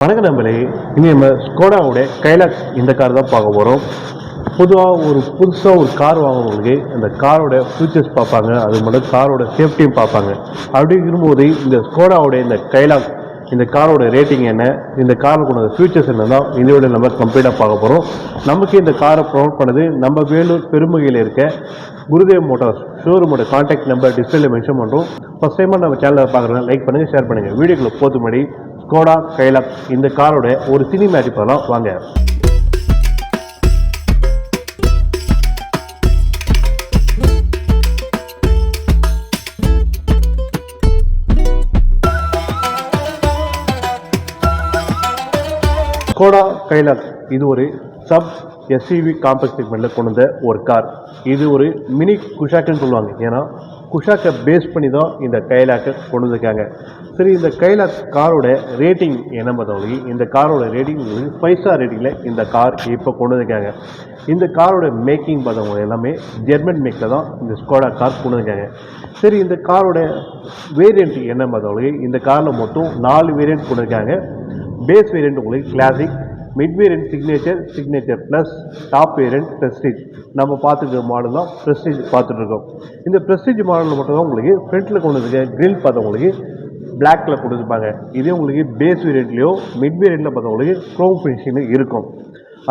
வணக்கம் நம்பளே இனி நம்ம ஸ்கோடாவுடைய கைலாக் இந்த கார் தான் பார்க்க போகிறோம் பொதுவாக ஒரு புதுசாக ஒரு கார் வாங்குறவங்களுக்கு அந்த காரோட ஃபியூச்சர்ஸ் பார்ப்பாங்க. அது மட்டும் காரோட சேஃப்டியும் பார்ப்பாங்க. அப்படி இருக்கும்போது இந்த ஸ்கோடாவுடைய இந்த கைலாக் இந்த காரோட ரேட்டிங் என்ன? இந்த காரில் கொண்ட ஃபியூச்சர்ஸ் என்ன தான் இதோட நம்ம கம்ப்ளீட்டாக பார்க்க போகிறோம் நமக்கு இந்த காரை ப்ரொமோட் பண்ணது நம்ம வேலூர் பெருமகையில் இருக்க குருதேவ் மோட்டார்ஸ் ஷோரூமோட காண்டாக்ட் நம்பர் டிஸ்பிளேல மென்ஷன் பண்ணுறோம் ஃபஸ்ட் டைமாக நம்ம சேனலை பார்க்குறோம் லைக் பண்ணுங்கள் ஷேர் பண்ணுங்கள் வீடியோக்குள்ளே போது முன்னாடி கோடா கைலாக் இந்த காரோட ஒரு சினிமேட்டிக் படம் வாங்க. கோடா கைலாக் இது ஒரு சப் எஸ்யூவி காம்பேக்ட் செக்மெண்ட்டில் கொண்டு வந்த ஒரு கார். இது ஒரு மினி குஷாக்குன்னு சொல்லுவாங்க. ஏன்னா குஷாக்கை பேஸ் பண்ணி தான் இந்த கைலாக்கை கொண்டு வந்திருக்காங்க. சரி இந்த கைலாக் காரோட ரேட்டிங் என்ன பார்த்தவங்க இந்த காரோட ரேட்டிங் ஃபைவ் ஸ்டார் ரேட்டிங்கில் இந்த கார் இப்போ கொண்டு வந்திருக்காங்க. இந்த காரோட மேக்கிங் பார்த்தவங்க எல்லாமே ஜெர்மன் மேக்கில் தான் இந்த ஸ்கோடா கார் கொண்டு வந்திருக்காங்க. சரி இந்த காரோட வேரியண்ட் என்ன பார்த்தவங்களுக்கு இந்த காரில் மொத்தம் நாலு வேரியண்ட் கொண்டு இருக்காங்க பேஸ் வேரியண்ட் உங்களுக்கு classic mid variant signature signature plus top variant prestige நம்ம பார்த்துக்கிற மாடல் தான் ப்ரெஸ்டீஜ் பார்த்துட்ருக்கோம் இந்த ப்ரெஸ்டீஜ் மாடலில் மட்டும் தான் உங்களுக்கு ஃப்ரண்ட்டில் கொண்டு வந்து க்ரில் பார்த்தா உங்களுக்கு பிளாக்ல கொடுத்துருப்பாங்க இதே உங்களுக்கு பேஸ் வேரியண்ட்லேயோ மிட் வேரியண்ட்டில் பார்த்தா உங்களுக்கு க்ரோம் ஃபினிஷிங் இருக்கும்.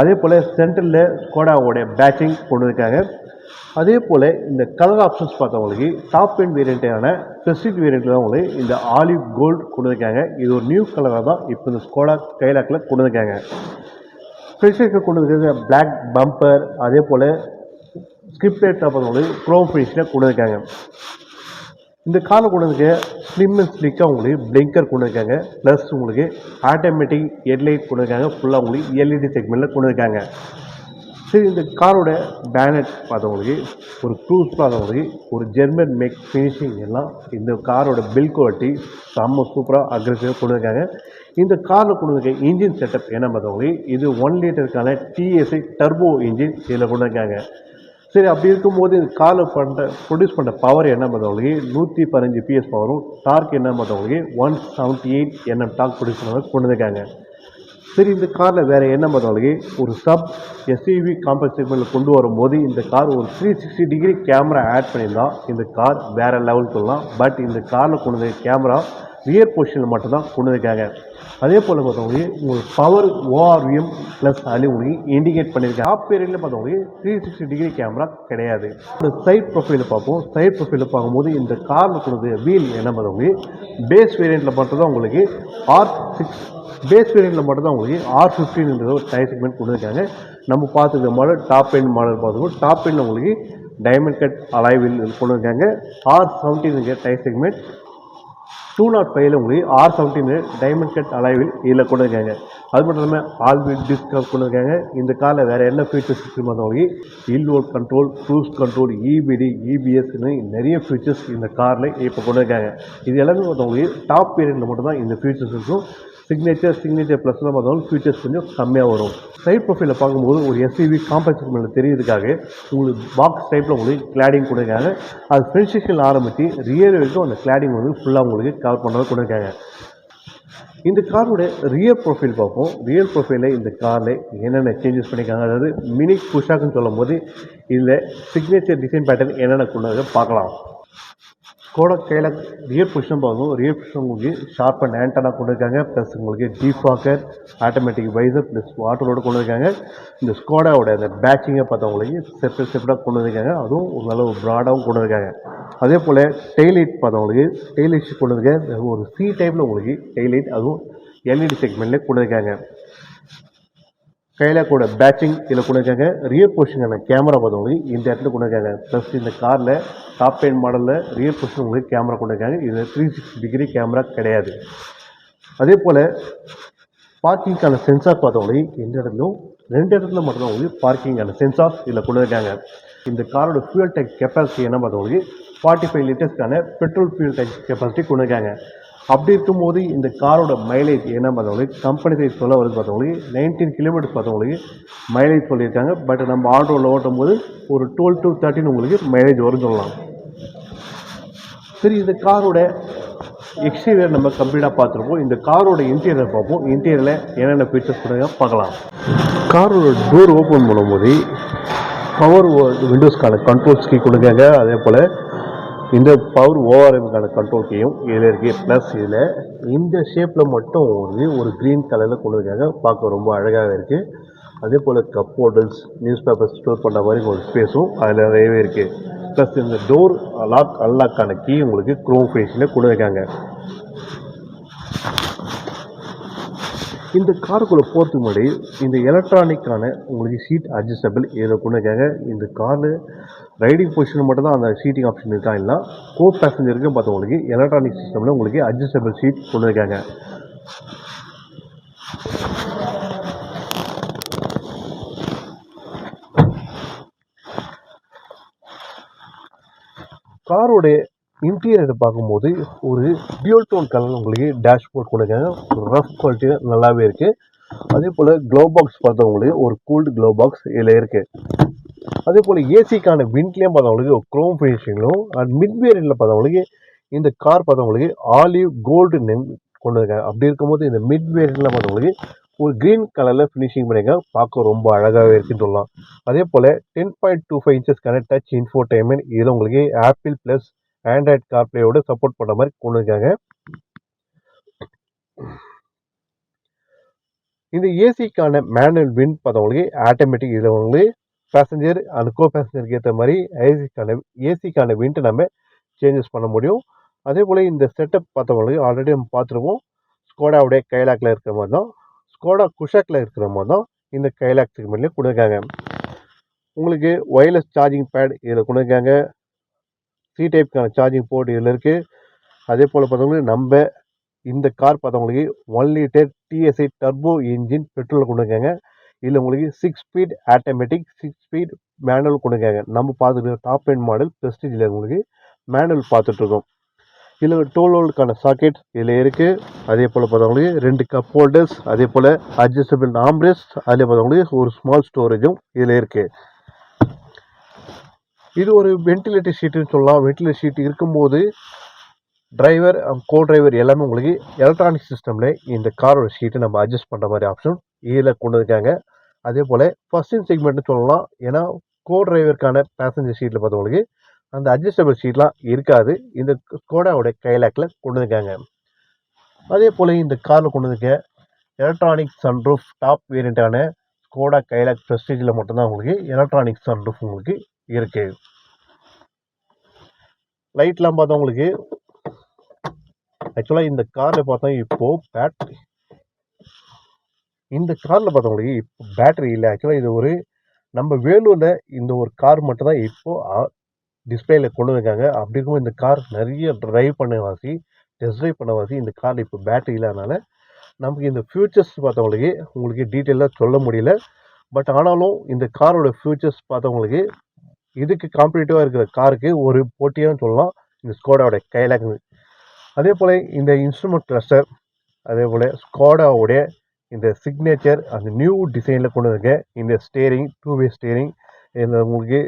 அதே போல் சென்டரில் ஸ்கோடாவோடைய பேட்சிங் கொண்டு இருக்காங்க அதே போல் இந்த கலர் ஆப்ஷன்ஸ் பார்த்தவங்களுக்கு டாப் எண்ட் வேரியண்ட்டான ப்ரெஸ்டிஜ் வேரியண்ட்டில் தான் உங்களுக்கு இந்த ஆலிவ் கோல்டு கொண்டு வந்திருக்காங்க இது ஒரு நியூ கலராக தான் இப்போ இந்த ஸ்கோடா கைலாக்கில் கொண்டு வந்திருக்காங்க ஃப்ரெஷ்ஷுக்கு கொண்டு வந்திருக்கிறது பிளாக் பம்பர் அதே போல் ஸ்கிப் பார்த்தவங்களுக்கு க்ரோம் ஃபினிஷில் கொண்டு வந்திருக்காங்க இந்த காரில் கொண்டு வந்து ஸ்லிம் அண்ட் ஸ்லிக்காக உங்களுக்கு பிளிங்கர் கொண்டு இருக்காங்க ப்ளஸ் உங்களுக்கு ஆட்டோமேட்டிக் ஹெட்லைட் கொண்டு இருக்காங்க ஃபுல்லாக உங்களுக்கு எல்இடி செக்மெண்ட்டில் கொண்டு இருக்காங்க சரி இந்த காரோட பேனட் பார்த்தவங்களுக்கு ஒரு க்ரூஸ் பார்த்தவங்களுக்கு ஒரு ஜெர்மன் மேக் ஃபினிஷிங் எல்லாம் இந்த காரோட பில் குவாலிட்டி செம்ம சூப்பராக அக்ரெசிவாக கொடுத்துருக்காங்க இந்த காரில் கொடுத்துருக்க இன்ஜின் செட்டப் என்ன பார்த்தவங்களுக்கு இது ஒன் லிட்டருக்கான டிஎஸ்ஐ டர்போ இன்ஜின் இதில் கொடுத்துருக்காங்க சரி அப்படி இருக்கும்போது இந்த காரில் பண்ணுற ப்ரொடியூஸ் பண்ணுற பவர் என்ன பார்த்தவங்களுக்கு நூற்றி பதினஞ்சு பிஎஸ் பவரும் டார்க் என்ன பார்த்தவங்களுக்கு one seventy eight NM torque produce பண்ண கொண்டு வந்திருக்காங்க. சரி இந்த காரில் வேறு என்ன பார்த்தவங்களுக்கு ஒரு சப் எஸ்யூவி காம்பேக்ட் செக்மெண்ட்டில் கொண்டு வரும்போது இந்த கார் ஒரு three sixty degree camera add பண்ணியிருந்தால் இந்த கார் வேறு லெவல் சொல்லலாம் பட் இந்த காரில் கொண்டு வந்த கேமரா ரியர் பொசிஷனில் மட்டும்தான் கொண்டு வந்திருக்காங்க. அதே போல் பார்த்தவங்க உங்களுக்கு பவர் ஓஆர்விஎம் ப்ளஸ் அதில் உங்களுக்கு இண்டிகேட் பண்ணியிருக்காங்க டாப் வேரியண்ட்டில் பார்த்தவங்க த்ரீ சிக்ஸ்டி டிகிரி கேமரா கிடையாது. ஒரு சைட் ப்ரொஃபைலில் பார்ப்போம். சைட் ப்ரொஃபைலில் பார்க்கும்போது இந்த காரில் கொண்டு வீல் என்ன பார்த்தவங்க பேஸ் வேரியண்ட்டில் மட்டும்தான் உங்களுக்கு ஆர் சிக்ஸ் பேஸ் வேரியண்ட்டில் மட்டும் தான் உங்களுக்கு ஆர் ஃபிஃப்டின்ன்ற ஒரு டயர் செக்மெண்ட் கொடுத்துருக்காங்க. நம்ம பார்த்துக்க மாடல் டாப் எண்ட் மாடல் பார்த்துக்கோ டாப் எண்ட் உங்களுக்கு டைமண்ட் கட் அலைவில் கொண்டு இருக்காங்க ஆர் செவன்டீனுங்க டயர் செக்மெண்ட் டூ நாட் ஃபைவ்ல உங்களுக்கு R seventeen diamond cut alloy wheel இதில் கொண்டு இருக்காங்க அது மட்டும் இல்லாமல் ஆல் வீல் டிஸ்க் கொண்டு இருக்காங்க இந்த காரில் வேறு என்ன ஃபீச்சர்ஸ் இருக்குமா உங்களுக்கு hill control cruise control EBD இபிஎஸ்னு நிறைய ஃபீச்சர்ஸ் இந்த காரில் இப்போ கொண்டு இருக்காங்க இது எல்லாமே பார்த்தவங்களுக்கு டாப் பீரியடில் மட்டும்தான் இந்த ஃபீச்சர்ஸ் இருக்கும். சிக்னேச்சர் சிக்னேச்சர் ப்ளஸ்லாம் பார்த்தாலும் ஃபீச்சர்ஸ் கொஞ்சம் கம்மியாக வரும். சைட் ப்ரொஃபைலில் பார்க்கும்போது ஒரு எஸ்யூவி காம்பேக்ட் மேலே தெரியுறதுக்காக உங்களுக்கு பாக்ஸ் டைப்பில் உங்களுக்கு கிளாடிங் கொடுக்காங்க அது ஃப்ரண்ட் செக்ஷனில் ஆரம்பித்து ரியர் வரைக்கும் அந்த கிளாடிங் வந்து ஃபுல்லாக உங்களுக்கு கவர் பண்ணுறது கொடுக்காங்க இந்த காரோட ரியர் ப்ரொஃபைல் பார்ப்போம். ரியர் ப்ரொஃபைலில் இந்த காரில் என்னென்ன சேஞ்சஸ் பண்ணியிருக்காங்க. அதாவது மினி புஷாக்குன்னு சொல்லும் போது இதில் சிக்னேச்சர் டிசைன் பேட்டர்ன் என்னென்ன கொண்டு பார்க்கலாம். கூட கையில் ரியர் பொசிஷன் பார்க்கும். ரியர் பொசிஷன் உங்களுக்கு ஷார்ப் அண்ட் ஆண்டனா கொண்டு இருக்காங்க. ப்ளஸ் உங்களுக்கு டீஃபாக்கர் ஆட்டோமேட்டிக் வைசர் ப்ளஸ் வாட்டரோட கொண்டு இருக்காங்க. இந்த ஸ்கோடாவோட அந்த பேட்சிங்கை பார்த்தவங்களுக்கு செப்பரேட் செப்பரேட்டாக கொண்டு வந்திருக்காங்க அதுவும் ஒரு நல்ல ஒரு ப்ராடாகவும் கொண்டு இருக்காங்க. அதே போல் டெய்லைட் பார்த்தவங்களுக்கு டெய்லைட் கொண்டு இருக்க ஒரு சி டைப்பில் உங்களுக்கு டெய்லைட் அதுவும் எல்இடி செக்மெண்ட்லேயே கொண்டு இருக்காங்க. கையில் கூட பேட்சிங் இதில் கொடுக்காங்க ரியர் பொசிஷனான கேமரா பார்த்தவங்களுக்கு இந்த இடத்துல கொடுக்காங்க ப்ளஸ் இந்த காரில் டாப் எண்ட் மாடலில் ரியர் பொசிஷன் உங்களுக்கு கேமரா கொடுக்காங்க இது இதில் த்ரீ சிக்ஸ்டி டிகிரி கேமரா கிடையாது. அதே போல் பார்க்கிங்க்கான சென்சார் பார்த்தவங்களையும் இந்த இடத்துலையும் ரெண்டு இடத்துல மட்டும்தான் உங்களுக்கு பார்க்கிங்கான சென்சார் இதில் கொண்டு இந்த காரோட ஃபியூல் டேங்க் கெப்பாசிட்டி என்ன பார்த்தவங்களுக்கு ஃபார்ட்டி ஃபைவ் லிட்டர்ஸ்க்கான பெட்ரோல் ஃபியூல் டேங்க் கெப்பாசிட்டி கொண்டு இருக்காங்க அப்படி இருக்கும்போது இந்த காரோட மைலேஜ் என்ன பார்த்தவங்களுக்கு கம்பெனி சைஸ் சொல்ல வருது பார்த்தவங்களுக்கு நைன்டீன் கிலோமீட்டர்ஸ் பார்த்தவங்களுக்கு மைலேஜ் சொல்லியிருக்காங்க. பட் நம்ம ஆட்டோவில் ஓட்டும் போது ஒரு டுவெல் டு தேர்ட்டின் உங்களுக்கு மைலேஜ் வரும் சொல்லலாம். சரி இந்த காரோட எக்ஸ்டீரியர் நம்ம கம்ப்ளீட்டாக பார்த்துருப்போம். இந்த காரோட இன்டீரியர் பார்ப்போம். இன்டீரியரில் என்னென்ன ஃபீச்சர்ஸ் கொடுங்க பார்க்கலாம். காரோட டோர் ஓப்பன் பண்ணும்போது பவர் விண்டோஸ்க்கான கண்ட்ரோல்ஸ் கீ கொடுக்காங்க. அதே போல் இந்த பவர் ஓஆர்எம்க்கான கண்ட்ரோல் கீயும் இதில் இருக்குது ப்ளஸ் இதில் இந்த ஷேப்பில் மட்டும் ஒரு ஒரு க்ரீன் கலரில் கொண்டு பார்க்க ரொம்ப அழகாக இருக்குது அதே போல் cup holders newspaper store பண்ணுற மாதிரி ஒரு ஸ்பேஸும் அதில் நிறையவே இருக்குது ப்ளஸ் இந்த டோர் லாக் அன்லாக்கான கீ உங்களுக்கு க்ரோம் ஃபேஸில் கொடுத்துருக்காங்க இந்த காருக்குள்ளே போகிறதுக்கு முன்னாடி இந்த எலக்ட்ரானிக்கான உங்களுக்கு சீட் அட்ஜஸ்டபிள் இதை கொண்டுருக்காங்க இந்த காரில் ரைடிங் பொசிஷன் மட்டும் தான் அந்த சீட்டிங் ஆப்ஷன் இருக்கா இல்லை கோ பேசஞ்சருக்கு பார்த்தவங்களுக்கு எலக்ட்ரானிக் சிஸ்டமில் உங்களுக்கு அட்ஜஸ்டபிள் சீட் கொண்டு இருக்காங்க காரோடைய இன்டீரியர் பார்க்கும்போது ஒரு டியூல் டோன் கலர் உங்களுக்கு டேஷ்போர்ட் கொடுக்காங்க ஒரு ரஃப் குவாலிட்டி நல்லாவே இருக்குது அதே போல் க்ளோ பாக்ஸ் பார்த்தவங்களுக்கு ஒரு கூல்டு க்ளோ பாக்ஸ் இதில் இருக்குது அதே போல் ஏசிக்கான விண்ட்லேயும் பார்த்தவங்களுக்கு ஒரு க்ரோம் ஃபினிஷிங்களும் அண்ட் மிட் வேரியண்டில் பார்த்தவங்களுக்கு இந்த கார் பார்த்தவங்களுக்கு ஆலிவ் கோல்டு நெம் கொண்டு இருக்காங்க அப்படி இருக்கும்போது இந்த மிட் வேரியண்டில் பார்த்தவங்களுக்கு ஒரு க்ரீன் கலரில் ஃபினிஷிங் பண்ணியிருக்காங்க. பார்க்க ரொம்ப அழகாகவே இருக்குன்னு சொல்லலாம். அதே போல் டென் பாயிண்ட் டூ ஃபைவ் இன்ச்சஸ்க்கான டச் இன்ஃபோடைன்மெண்ட் இதில் உங்களுக்கு ஆப்பிள் ப்ளஸ் ஆண்ட்ராய்ட் கார்ப்ளேயோட சப்போர்ட் பண்ணுற மாதிரி கொண்டு இருக்காங்க இந்த ஏசிக்கான மேனுவல் வின் பார்த்தவங்களுக்கு ஆட்டோமேட்டிக் இதில் வந்து பேசஞ்சர் அண்ட் கோ பேசஞ்சருக்கு ஏற்ற மாதிரி ஏசிக்கான ஏசிக்கான வின்ட்டு நம்ம சேஞ்சஸ் பண்ண முடியும். அதே போல் இந்த செட்டப் பார்த்தவங்களுக்கு ஆல்ரெடி நம்ம பார்த்துருவோம் ஸ்கோடாவுடைய கைலாக்கில் இருக்கிற மாதிரி தான். ஸ்கோடா குஷாக்கில் இருக்கிற மாதிரி தான் இந்த கைலாக் செக்மெண்ட்லேயும் கொடுக்காங்க உங்களுக்கு ஒயர்லெஸ் சார்ஜிங் பேட் இதில் கொடுக்காங்க சி டைப்க்கான சார்ஜிங் போர்ட் இதில் இருக்குது அதே போல் பார்த்தவங்களுக்கு நம்ம இந்த கார் பார்த்தவங்களுக்கு one litre TSI turbo engine petrol கொடுக்காங்க இதில் உங்களுக்கு six speed automatic six speed manual கொடுக்காங்க நம்ம பார்த்துட்டு டாப் எண்ட் மாடல் ப்ரெஸ்டீஜில் உங்களுக்கு மேனுவல் பார்த்துட்ருக்கோம் இதில் டோல் ஹோல்டுக்கான சாக்கெட் இதில் இருக்குது அதே போல் பார்த்தவங்களுக்கு ரெண்டு கப் ஹோல்டர்ஸ் அதே போல் அட்ஜஸ்டபிள் ஆம்ரெஸ்ட் அதே பார்த்தவங்களுக்கு ஒரு ஸ்மால் ஸ்டோரேஜும் இதில் இருக்குது இது ஒரு வென்டிலேட்டர் ஷீட்டுன்னு சொல்லலாம். வென்டிலேட்டர் ஷீட் இருக்கும்போது டிரைவர் கோ டிரைவர் எல்லாமே உங்களுக்கு எலக்ட்ரானிக் சிஸ்டமில் இந்த காரோட ஷீட்டை நம்ம அட்ஜஸ்ட் பண்ணுற மாதிரி ஆப்ஷன் இதில் கொண்டு இருக்காங்க. அதே போல் ஃபஸ்ட் இன் செக்மெண்ட்னு சொல்லலாம். ஏன்னா கோ டிரைவருக்கான பேசஞ்சர் ஷீட்டில் பார்த்தவங்களுக்கு அந்த அட்ஜஸ்டபிள் ஷீட்லாம் இருக்காது. இந்த ஸ்கோடாவோட கைலாக்கில் கொண்டு இருக்காங்க. அதே போல் இந்த காரில் கொண்டு இருக்க எலக்ட்ரானிக் சன்ரூஃப் டாப் வேரியண்ட்டான ஸ்கோடா கைலாக் ப்ரெஸ்டீஜில் மட்டும்தான் உங்களுக்கு எலக்ட்ரானிக் சன்ரூஃப் உங்களுக்கு இருக்குது லைட்லாம் பார்த்தா உங்களுக்கு ஆக்சுவலாக இந்த காரில் பார்த்தா இப்போது பேட்ரி இந்த காரில் பார்த்தவங்களுக்கு இப்போ பேட்டரி இல்லை. ஆக்சுவலாக இது ஒரு நம்ம வேலூரில் இந்த ஒரு கார் மட்டும் தான் இப்போது டிஸ்பிளேயில் கொண்டு வந்திருக்காங்க. அப்படி இருக்கும் இந்த கார் நிறைய ட்ரைவ் பண்ண வாசி டெஸ்ட் ட்ரைவ் பண்ண வாசி இந்த கார் இப்போ பேட்டரி இல்லாதனால நமக்கு இந்த ஃபியூச்சர்ஸ் பார்த்தவங்களுக்கு உங்களுக்கு டீட்டெயிலாக சொல்ல முடியல. பட் ஆனாலும் இந்த காரோட ஃபியூச்சர்ஸ் பார்த்தவங்களுக்கு இதுக்கு காம்படிட்டிவாக இருக்கிற காருக்கு ஒரு போட்டியாக சொல்லலாம். இந்த ஸ்கோடாவுடைய கைலாக் அதே போல் இந்த இன்ஸ்ட்ருமெண்ட் கிளஸ்டர் அதே போல் ஸ்கோடாவுடைய இந்த சிக்னேச்சர் அந்த நியூ டிசைனில் கொண்டு இருக்க இந்த ஸ்டேரிங் டூ வே ஸ்டேரிங் இதில் உங்களுக்கு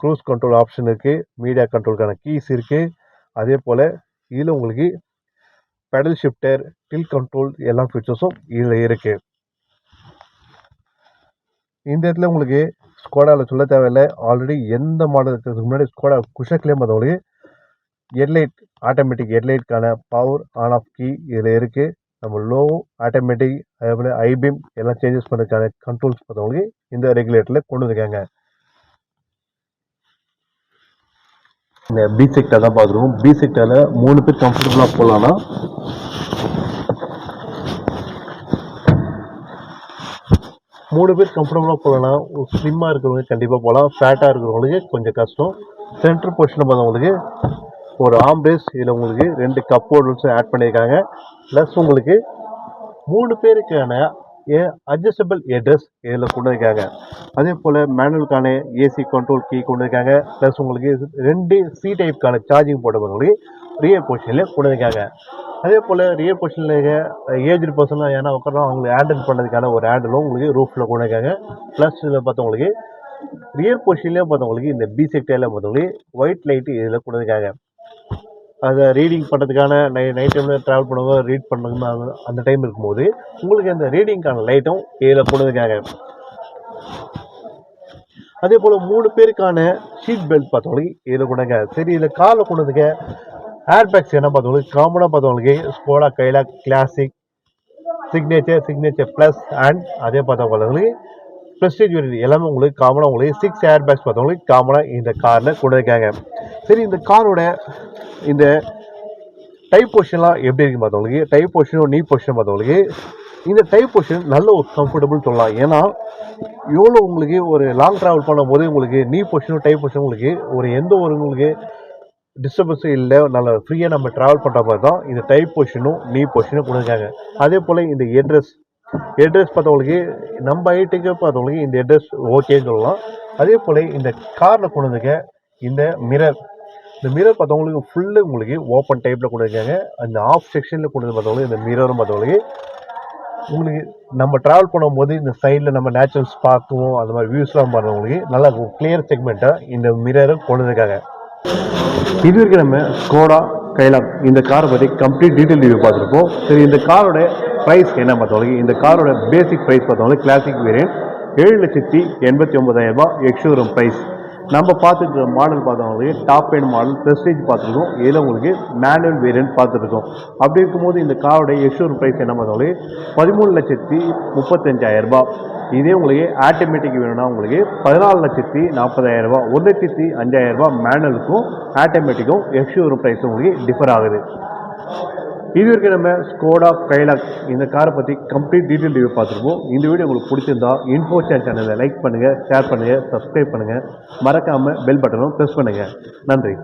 க்ரூஸ் கண்ட்ரோல் ஆப்ஷன் இருக்குது மீடியா கண்ட்ரோலுக்கான கீஸ் இருக்குது அதே போல் இதில் உங்களுக்கு பெடல் ஷிஃப்டர் டில் கண்ட்ரோல் எல்லா ஃபீச்சர்ஸும் இதில் இருக்குது இந்த இடத்துல உங்களுக்கு ஸ்கோடாவில் சொல்ல தேவையில்லை. ஆல்ரெடி எந்த மாடல் இருக்கிறதுக்கு முன்னாடி ஸ்கோடா குஷக்லேயும் பார்த்தவங்களுக்கு ஹெட்லைட் ஆட்டோமேட்டிக் ஹெட்லைட்கான பவர் ஆன் ஆஃப் கீ இதில் இருக்குது நம்ம லோ ஆட்டோமேட்டிக் அதே போல் ஐபீம் எல்லாம் சேஞ்சஸ் பண்ணுறதுக்கான கண்ட்ரோல்ஸ் பார்த்தவங்களுக்கு இந்த ரெகுலேட்டரில் கொண்டு வந்துருக்காங்க. இந்த பி செக்டர் தான் பார்த்துருவோம் பி செக்டரில் மூணு பேர் கம்ஃபர்டபுளாக போகலான்னா மூணு பேர் கம்ஃபர்டபுளாக போகலன்னா ஸ்லிம்மாக இருக்கிறவங்க கண்டிப்பாக போகலாம். ஃபேட்டாக இருக்கிறவங்களுக்கு கொஞ்சம் கஷ்டம். சென்டர் பொசிஷனில் பார்த்தவங்களுக்கு ஒரு ஆம்ரேஸ் இதில் உங்களுக்கு ரெண்டு கப் ஹோல்டர்ஸும் ஆட் பண்ணியிருக்காங்க. ப்ளஸ் உங்களுக்கு மூணு பேருக்கான ஏ அட்ஜஸ்டபிள் எட்ரஸ் இதில் கொண்டு இருக்காங்க அதே போல் மேனுவலுக்கான ஏசி கண்ட்ரோல் கீ கொண்டு இருக்காங்க ப்ளஸ் உங்களுக்கு ரெண்டு சி டைப்புக்கான சார்ஜிங் போட்டவங்களுக்கு ரியர் பொசிஷனில் கொண்டு இருக்காங்க அதே போல் ரியர் பொசிஷனில் இருக்க ஏஜ்டு பர்சன்லாம் ஏன்னா உட்காரோம் அவங்களுக்கு ஹேண்டில் பண்ணுறதுக்கான ஒரு ஹேண்டிலும் உங்களுக்கு ரூஃபில் கொண்டு இருக்காங்க ப்ளஸ் இதில் பார்த்தவங்களுக்கு ரியர் பொசிஷன்லேயே பார்த்தவங்களுக்கு இந்த பி செக்டரில் பார்த்தவங்களுக்கு ஒயிட் லைட்டு இதில் கொடுத்துருக்காங்க அதை ரீடிங் பண்ணுறதுக்கான நை நைட் டைமில் ட்ராவல் பண்ணுவோம் ரீட் பண்ணுங்க அந்த டைம் இருக்கும்போது உங்களுக்கு அந்த ரீடிங்க்கான லைட்டும் இதில் கொடுத்துருக்காங்க அதே போல் மூணு பேருக்கான சீட் பெல்ட் பார்த்தவங்களுக்கு இதில் கொடுங்க சரி இதில் காரில் கொண்டு வந்துங்க ஏர் பேக்ஸ் என்ன பார்த்தவங்களுக்கு காமனாக பார்த்தவங்களுக்கு Skoda Kylaq classic signature signature plus and அதே பார்த்தவங்களுக்கு ப்ரெஸ்டேஜ் வேரியன்ட் எல்லாமே உங்களுக்கு காமனாக உங்களுக்கு சிக்ஸ் ஏர் பேக்ஸ் பார்த்தவங்களுக்கு காமனாக இந்த காரில் கொண்டு இருக்காங்க சரி இந்த காரோட இந்த டைப் பொசிஷன்லாம் எப்படி இருக்கு பார்த்தவங்களுக்கு டைப் பொசிஷனும் நீ பொசிஷன் பார்த்தவங்களுக்கு இந்த டைப் பொசிஷன் நல்ல ஒரு கம்ஃபர்டபுள் சொல்லலாம் ஏன்னா எவ்வளோ உங்களுக்கு ஒரு லாங் ட்ராவல் பண்ணும்போது உங்களுக்கு நீ பொசிஷனும் டைப் பொஷன் உங்களுக்கு ஒரு எந்த ஒரு உங்களுக்கு டிஸ்டர்பன்ஸும் இல்லை நல்ல ஃப்ரீயாக நம்ம ட்ராவல் பண்ணுற மாதிரி தான் இந்த டைப் பொஷனும் நீ பொஷனும் கொடுக்காங்க அதே போல் இந்த எட்ரஸ் எட்ரஸ் பார்த்தவங்களுக்கு நம்ம ஹைட்டுக்கு பார்த்தவங்களுக்கு இந்த எட்ரஸ் ஓகேன்னு சொல்லலாம். அதே போல் இந்த காரில் கொண்டு வந்துக்க இந்த மிரர் இந்த மிரர் பார்த்தவங்களுக்கு ஃபுல்லு உங்களுக்கு ஓப்பன் டைப்பில் கொடுக்காங்க அந்த ஆஃப் செக்ஷனில் கொண்டு வந்து பார்த்தவங்களுக்கு இந்த மிரரும் பார்த்தவங்களுக்கு உங்களுக்கு நம்ம ட்ராவல் பண்ணும்போது இந்த சைடில் நம்ம நேச்சுரல்ஸ் பார்க்கவும் அந்த மாதிரி வியூஸ்லாம் பண்ணுறவங்களுக்கு நல்லா கிளியர் செக்மெண்ட்டாக இந்த மிரரும் கொண்டு இது வரைக்கும் நம்ம ஸ்கோடா கைலாக் இந்த காரை பற்றி கம்ப்ளீட் டீட்டெயில் ரிவ்யூ பார்த்துருப்போம். சரி இந்த காரோட ப்ரைஸ் என்ன பார்த்தவங்க இந்த காரோட பேசிக் ப்ரைஸ் பார்த்தவங்க கிளாசிக் வேரியன்ட் ஏழு லட்சத்தி எண்பத்தி ஒன்பதாயிரம் ரூபாய் எக்ஷோரூம் ப்ரைஸ் நம்ம பார்த்துருக்க மாடல் பார்த்தவங்களுக்கு டாப் எண்ட் மாடல் ப்ரெஸ்டேஜ் பார்த்துருக்கோம். இதில் உங்களுக்கு மேனுவல் வேரியன்ட் பார்த்துருக்கோம். அப்படி இருக்கும்போது இந்த காரோட எக்ஷோரூம் ப்ரைஸ் என்ன பார்த்தவங்களுக்கு பதிமூணு லட்சத்தி முப்பத்தஞ்சாயிரம் ரூபாய். இதே உங்களுக்கு ஆட்டோமேட்டிக் வேணும்னா உங்களுக்கு பதினாலு லட்சத்தி நாற்பதாயிரரூபா ஒரு லட்சத்தி அஞ்சாயிரரூபா மேனலுக்கும் மேனுவலுக்கும் ஆட்டோமேட்டிக்கும் எக்ஷோரூம் ப்ரைஸ் உங்களுக்கு டிஃபர் ஆகுது. இது வரைக்கும் நம்ம ஸ்கோடா கைலாக் இந்த காரை பற்றி கம்ப்ளீட் டீட்டெயில் ரிவ்யூ பார்த்துருப்போம். இந்த வீடியோ உங்களுக்கு பிடிச்சிருந்தா இன்ஃபோ சேனலை லைக் பண்ணுங்கள் ஷேர் பண்ணுங்கள் சப்ஸ்கிரைப் பண்ணுங்கள் மறக்காமல் பெல் பட்டனும் ப்ரெஸ் பண்ணுங்கள் நன்றி.